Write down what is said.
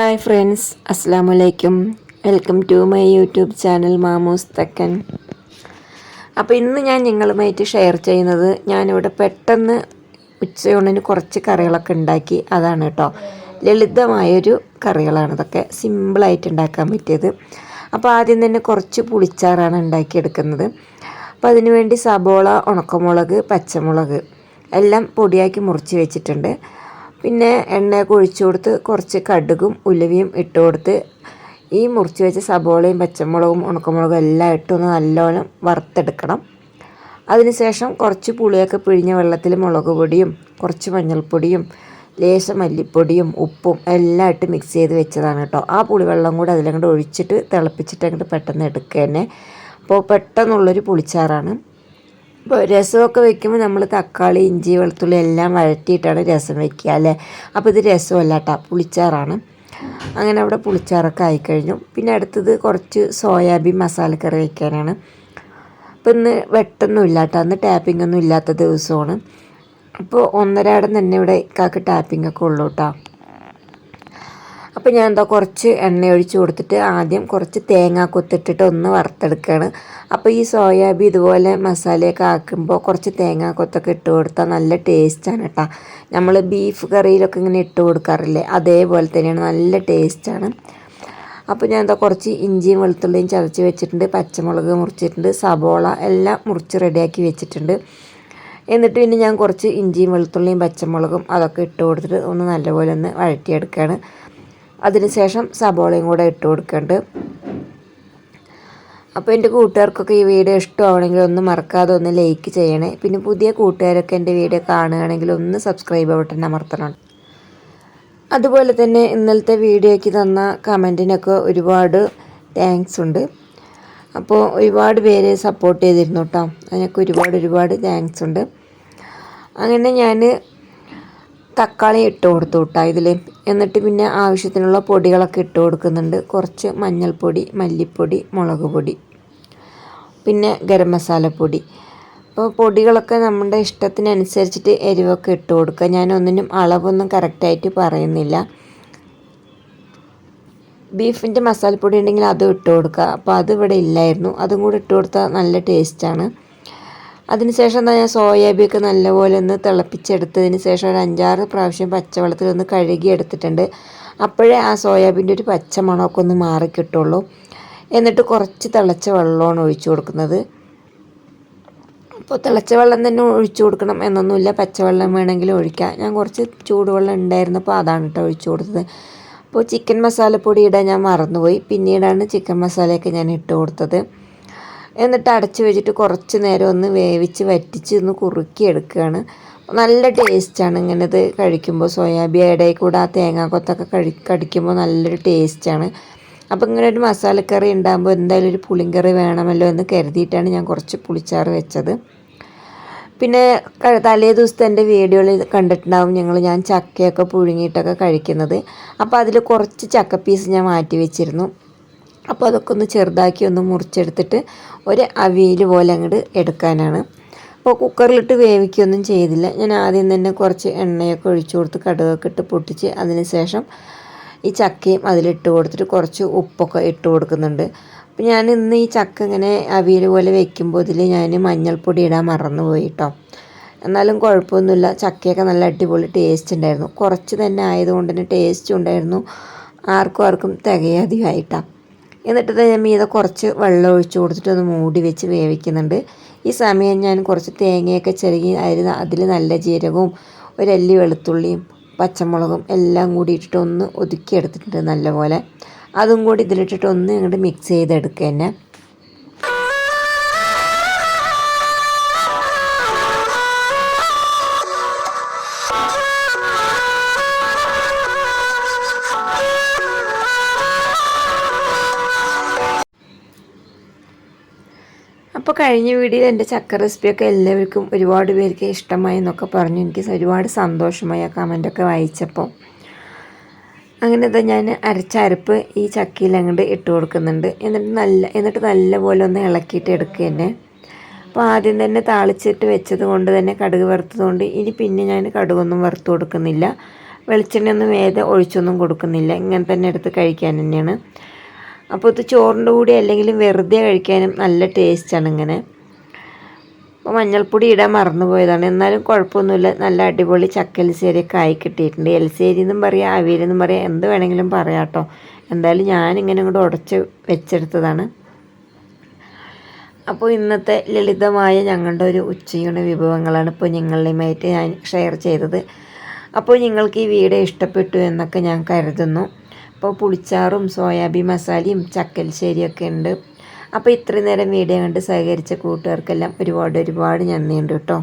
Hi friends അസ്സാം വലൈക്കും welcome to my YouTube channel മാമൂസ് തക്കൻ. അപ്പോൾ ഇന്ന് ഞാൻ നിങ്ങളുമായിട്ട് ഷെയർ ചെയ്യുന്നത് ഞാനിവിടെ പെട്ടെന്ന് ഉച്ചയൂണിന് കുറച്ച് കറികളൊക്കെ ഉണ്ടാക്കി അതാണ് കേട്ടോ ലളിതമായൊരു കറികളാണ് ഇതൊക്കെ. സിമ്പിളായിട്ട് ഉണ്ടാക്കാൻ പറ്റിയത്. അപ്പോൾ ആദ്യം തന്നെ കുറച്ച് പുളിച്ചാറാണ് ഉണ്ടാക്കിയെടുക്കുന്നത്. അപ്പോൾ അതിനുവേണ്ടി സബോള ഉണക്കമുളക് പച്ചമുളക് എല്ലാം പൊടിയാക്കി മുറിച്ച് വെച്ചിട്ടുണ്ട്. പിന്നെ എണ്ണയൊക്കെ ഒഴിച്ചു കൊടുത്ത് കുറച്ച് കടുകും ഉലുവയും ഇട്ട് കൊടുത്ത് ഈ മുറിച്ച് വെച്ച സബോളയും പച്ചമുളകും ഉണക്കമുളകും എല്ലാം ഇട്ടൊന്ന് നല്ലോണം വറുത്തെടുക്കണം. അതിനുശേഷം കുറച്ച് പുളിയൊക്കെ പിഴിഞ്ഞ വെള്ളത്തിൽ മുളക് പൊടിയും കുറച്ച് മഞ്ഞൾപ്പൊടിയും ലേശം മല്ലിപ്പൊടിയും ഉപ്പും എല്ലാം ഇട്ട് മിക്സ് ചെയ്ത് വെച്ചതാണ് കേട്ടോ. ആ പുളിവെള്ളം കൂടി അതിലങ്ങോട്ട് ഒഴിച്ചിട്ട് തിളപ്പിച്ചിട്ട് അങ്ങോട്ട് പെട്ടെന്ന് എടുക്കുക തന്നെ. അപ്പോൾ പെട്ടെന്നുള്ളൊരു പുളിച്ചാറാണ്. ഇപ്പോൾ രസമൊക്കെ വെക്കുമ്പോൾ നമ്മൾ തക്കാളി ഇഞ്ചി വെളുത്തുള്ളി എല്ലാം വഴറ്റിയിട്ടാണ് രസം വെക്കുക അല്ലേ? അപ്പോൾ ഇത് രസമല്ല കേട്ടോ പുളിച്ചാറാണ്. അങ്ങനെ അവിടെ പുളിച്ചാറൊക്കെ ആയിക്കഴിഞ്ഞു. പിന്നെ അടുത്തത് കുറച്ച് സോയാബീൻ മസാലക്കറി വയ്ക്കാനാണ് അപ്പോൾ ഇന്ന് വെട്ടൊന്നും ഇല്ല കേട്ടോ അന്ന് ടാപ്പിംഗ് ഒന്നും ഇല്ലാത്ത ദിവസമാണ്. അപ്പോൾ ഒന്നരാടം തന്നെ ഇവിടെ ഇക്കാക്ക് ടാപ്പിംഗ് ഒക്കെ ഉള്ളൂ കേട്ടോ അപ്പോൾ ഞാൻ എന്താ കുറച്ച് എണ്ണ ഒഴിച്ച് കൊടുത്തിട്ട് ആദ്യം കുറച്ച് തേങ്ങ കൊത്തിട്ടിട്ട് ഒന്ന് വറുത്തെടുക്കുകയാണ് അപ്പോൾ ഈ സോയാബീൻ ഇതുപോലെ മസാലയൊക്കെ ആക്കുമ്പോൾ കുറച്ച് തേങ്ങ കൊത്തൊക്കെ ഇട്ട് കൊടുത്താൽ നല്ല ടേസ്റ്റാണ് കേട്ടോ നമ്മൾ ബീഫ് കറിയിലൊക്കെ ഇങ്ങനെ ഇട്ട് കൊടുക്കാറില്ലേ അതേപോലെ തന്നെയാണ് നല്ല ടേസ്റ്റാണ്. അപ്പോൾ ഞാൻ എന്താ കുറച്ച് ഇഞ്ചിയും വെളുത്തുള്ളിയും ചതച്ച് വെച്ചിട്ടുണ്ട് പച്ചമുളക് മുറിച്ചിട്ടുണ്ട് സബോള എല്ലാം മുറിച്ച് റെഡിയാക്കി വെച്ചിട്ടുണ്ട്. എന്നിട്ട് പിന്നെ ഞാൻ കുറച്ച് ഇഞ്ചിയും വെളുത്തുള്ളിയും പച്ചമുളകും അതൊക്കെ ഇട്ട് കൊടുത്തിട്ട് ഒന്ന് നല്ലപോലെ ഒന്ന് വഴറ്റിയെടുക്കുകയാണ് അതിനുശേഷം സബോളയും കൂടെ ഇട്ട് കൊടുക്കേണ്ടത് അപ്പോൾ എന്റെ കൂട്ടുകാർക്കൊക്കെ ഈ വീഡിയോ ഇഷ്ടമാണെങ്കിൽ ഒന്ന് മറക്കാതെ ഒന്ന് ലൈക്ക് ചെയ്യണേ. പിന്നെ പുതിയ കൂട്ടുകാരൊക്കെ എന്റെ വീഡിയോ കാണുകയാണെങ്കിൽ ഒന്ന് സബ്സ്ക്രൈബ് ബട്ടൺ അമർത്തണം. അതുപോലെ തന്നെ ഇന്നലത്തെ വീഡിയോയ്ക്ക് തന്ന കമന്റിനൊക്കെ ഒരുപാട് താങ്ക്സ് ഉണ്ട്. അപ്പോൾ ഒരുപാട് പേര് സപ്പോർട്ട് ചെയ്തിരുന്നു കേട്ടോ അതിനൊക്കെ ഒരുപാട് ഒരുപാട് താങ്ക്സ് ഉണ്ട്. അങ്ങനെ ഞാൻ തക്കാളി ഇട്ട് കൊടുത്തു കേട്ടോ ഇതിൽ എന്നിട്ട് പിന്നെ ആവശ്യത്തിനുള്ള പൊടികളൊക്കെ ഇട്ട് കൊടുക്കുന്നുണ്ട്. കുറച്ച് മഞ്ഞൾപ്പൊടി മല്ലിപ്പൊടി മുളക് പൊടി പിന്നെ ഗരം മസാലപ്പൊടി അപ്പോൾ പൊടികളൊക്കെ നമ്മുടെ ഇഷ്ടത്തിനനുസരിച്ചിട്ട് എരിവൊക്കെ ഇട്ട് കൊടുക്കുക. ഞാനൊന്നിനും അളവൊന്നും കറക്റ്റായിട്ട് പറയുന്നില്ല. ബീഫിന്റെ മസാലപ്പൊടി ഉണ്ടെങ്കിൽ അതും ഇട്ട് കൊടുക്കുക. അപ്പോൾ അത് ഇവിടെ ഇല്ലായിരുന്നു. അതും കൂടി ഇട്ട് കൊടുത്താൽ നല്ല ടേസ്റ്റാണ്. അതിനുശേഷം എന്താ ഞാൻ സോയാബീൻ നല്ലപോലെ ഒന്ന് തിളപ്പിച്ചെടുത്തതിന് ശേഷം ഒരു അഞ്ചാറ് പ്രാവശ്യം പച്ചവെള്ളത്തിൽ ഒന്ന് കഴുകി എടുത്തിട്ടുണ്ട്. അപ്പോഴേ ആ സോയാബീന്റെ ഒരു പച്ച മണമൊക്കെ ഒന്ന് മാറിക്കിട്ടുള്ളൂ. എന്നിട്ട് കുറച്ച് തിളച്ച വെള്ളമാണ് ഒഴിച്ചു കൊടുക്കുന്നത്. അപ്പോൾ തിളച്ച വെള്ളം തന്നെ ഒഴിച്ചു കൊടുക്കണം എന്നൊന്നുമില്ല. പച്ചവെള്ളം വേണമെങ്കിലും ഒഴിക്കാം. ഞാൻ കുറച്ച് ചൂടുവെള്ളം ഉണ്ടായിരുന്നപ്പോൾ അതാണ് കേട്ടോ ഒഴിച്ചു കൊടുത്തത്. അപ്പോൾ ചിക്കൻ മസാലപ്പൊടി ഇടാൻ ഞാൻ മറന്നുപോയി. പിന്നീടാണ് ചിക്കൻ മസാലയൊക്കെ ഞാൻ ഇട്ട് കൊടുത്തത്. എന്നിട്ട് അടച്ച് വെച്ചിട്ട് കുറച്ച് നേരം ഒന്ന് വേവിച്ച് വറ്റിച്ച് ഒന്ന് കുറുക്കി എടുക്കുകയാണ്. നല്ല ടേസ്റ്റാണ് ഇങ്ങനെ ഇത് കഴിക്കുമ്പോൾ. സോയാബീൻ ഇടയിൽ കൂടെ ആ തേങ്ങാക്കൊത്തൊക്കെ കഴി കടിക്കുമ്പോൾ നല്ലൊരു ടേസ്റ്റാണ് അപ്പോൾ ഇങ്ങനെ ഒരു മസാലക്കറി ഉണ്ടാകുമ്പോൾ എന്തായാലും ഒരു പുളിങ്കറി വേണമല്ലോ എന്ന് കരുതിയിട്ടാണ് ഞാൻ കുറച്ച് പുളിച്ചാറ് വെച്ചത്. പിന്നെ തലേ ദിവസത്തെ എന്റെ വീഡിയോയിൽ കണ്ടിട്ടുണ്ടാവും ഞങ്ങൾ ഞാൻ ചക്കയൊക്കെ പുഴുങ്ങിയിട്ടൊക്കെ കഴിക്കുന്നത്. അപ്പോൾ അതിൽ കുറച്ച് ചക്ക പീസ് ഞാൻ മാറ്റി വെച്ചിരുന്നു. അപ്പോൾ അതൊക്കെ ഒന്ന് ചെറുതാക്കി ഒന്ന് മുറിച്ചെടുത്തിട്ട് ഒരു അവിയൽ പോലെ അങ്ങോട്ട് എടുക്കാനാണ്. അപ്പോൾ കുക്കറിലിട്ട് വേവിക്കൊന്നും ചെയ്തില്ല. ഞാൻ ആദ്യം തന്നെ കുറച്ച് എണ്ണയൊക്കെ ഒഴിച്ചു കൊടുത്ത് കടുകൊക്കെ ഇട്ട് പൊട്ടിച്ച് അതിന് ശേഷം ഈ ചക്കയും അതിലിട്ട് കൊടുത്തിട്ട് കുറച്ച് ഉപ്പൊക്കെ ഇട്ട് കൊടുക്കുന്നുണ്ട്. അപ്പോൾ ഞാൻ ഇന്ന് ഈ ചക്ക ഇങ്ങനെ അവിയൽ പോലെ വെക്കുമ്പോൾ ഇതിൽ ഞാൻ മഞ്ഞൾപ്പൊടി ഇടാൻ മറന്നു പോയി കേട്ടോ. എന്നാലും കുഴപ്പമൊന്നുമില്ല. ചക്കയൊക്കെ നല്ല അടിപൊളി ടേസ്റ്റ് ഉണ്ടായിരുന്നു. കുറച്ച് തന്നെ ആയതുകൊണ്ട് തന്നെ ടേസ്റ്റ് ഉണ്ടായിരുന്നു. ആർക്കും ആർക്കും തികയാധികമായിട്ടാണ് എന്നിട്ട് ഞാൻ മീതെ കുറച്ച് വെള്ളം ഒഴിച്ച് കൊടുത്തിട്ട് ഒന്ന് മൂടി വെച്ച് വേവിക്കുന്നുണ്ട്. ഈ സമയം ഞാൻ കുറച്ച് തേങ്ങയൊക്കെ ചെറുകി അതിൽ അതിൽ നല്ല ജീരകവും ഒരല്ലി വെളുത്തുള്ളിയും പച്ചമുളകും എല്ലാം കൂടി ഇട്ടിട്ട് ഒന്ന് ഒതുക്കിയെടുത്തിട്ടുണ്ട് നല്ലപോലെ. അതും കൂടി ഇതിലിട്ടിട്ട് ഒന്ന് ഇങ്ങോട്ട് മിക്സ് ചെയ്തെടുക്കുക തന്നെ അപ്പോൾ കഴിഞ്ഞ വീഡിയോയിൽ എന്റെ ചക്ക റെസിപ്പിയൊക്കെ എല്ലാവർക്കും ഒരുപാട് പേർക്ക് ഇഷ്ടമായി എന്നൊക്കെ പറഞ്ഞു. എനിക്ക് ഒരുപാട് സന്തോഷമായി ആ കമന്റൊക്കെ വായിച്ചപ്പോൾ അങ്ങനെ ഇതാ ഞാൻ അരച്ചരപ്പ് ഈ ചക്കയിൽ അങ്ങോട്ട് ഇട്ട് കൊടുക്കുന്നുണ്ട്. എന്നിട്ട് നല്ല എന്നിട്ട് നല്ലപോലെ ഒന്ന് ഇളക്കിയിട്ട് എടുക്കുക തന്നെ അപ്പോൾ ആദ്യം തന്നെ താളിച്ചിട്ട് വെച്ചത് കൊണ്ട് തന്നെ കടുക് വറുത്തതുകൊണ്ട് ഇനി പിന്നെ ഞാൻ കടുകൊന്നും വറുത്ത് കൊടുക്കുന്നില്ല. വെളിച്ചെണ്ണയൊന്നും വേദ ഒഴിച്ചൊന്നും കൊടുക്കുന്നില്ല. ഇങ്ങനെ തന്നെ എടുത്ത് കഴിക്കാൻ തന്നെയാണ്. അപ്പോൾ ഇത് ചോറിന്റെ കൂടെ അല്ലെങ്കിലും വെറുതെ കഴിക്കാനും നല്ല ടേസ്റ്റാണ് ഇങ്ങനെ. അപ്പോൾ മഞ്ഞൾപ്പൊടി ഇടാൻ മറന്നു പോയതാണ് എന്നാലും കുഴപ്പമൊന്നുമില്ല. നല്ല അടിപൊളി ചക്ക എലിശ്ശേരിയൊക്കെ ആയി കിട്ടിയിട്ടുണ്ട്. എലിശ്ശേരി എന്നും പറയാം അവിയലെന്നും പറയാം എന്ത് വേണമെങ്കിലും പറയാം കേട്ടോ. എന്തായാലും ഞാനിങ്ങനെ ഇങ്ങോട്ട് ഉടച്ച് വെച്ചെടുത്തതാണ്. അപ്പോൾ ഇന്നത്തെ ലളിതമായ ഞങ്ങളുടെ ഒരു ഉച്ചയൂണ് വിഭവങ്ങളാണ് ഇപ്പോൾ നിങ്ങളുടെയുമായിട്ട് ഞാൻ ഷെയർ ചെയ്തത്. അപ്പോൾ നിങ്ങൾക്ക് ഈ വീഡിയോ ഇഷ്ടപ്പെട്ടു എന്നൊക്കെ ഞാൻ കരുതുന്നു. അപ്പോൾ പുളിച്ചാറും സോയാബീൻ മസാലയും ചക്കൽശ്ശേരിയൊക്കെ ഉണ്ട്. അപ്പോൾ ഇത്രയും നേരം വീഡിയോ കണ്ട് സഹകരിച്ച കൂട്ടുകാർക്കെല്ലാം ഒരുപാട് ഒരുപാട് നന്ദിയുണ്ട് കേട്ടോ.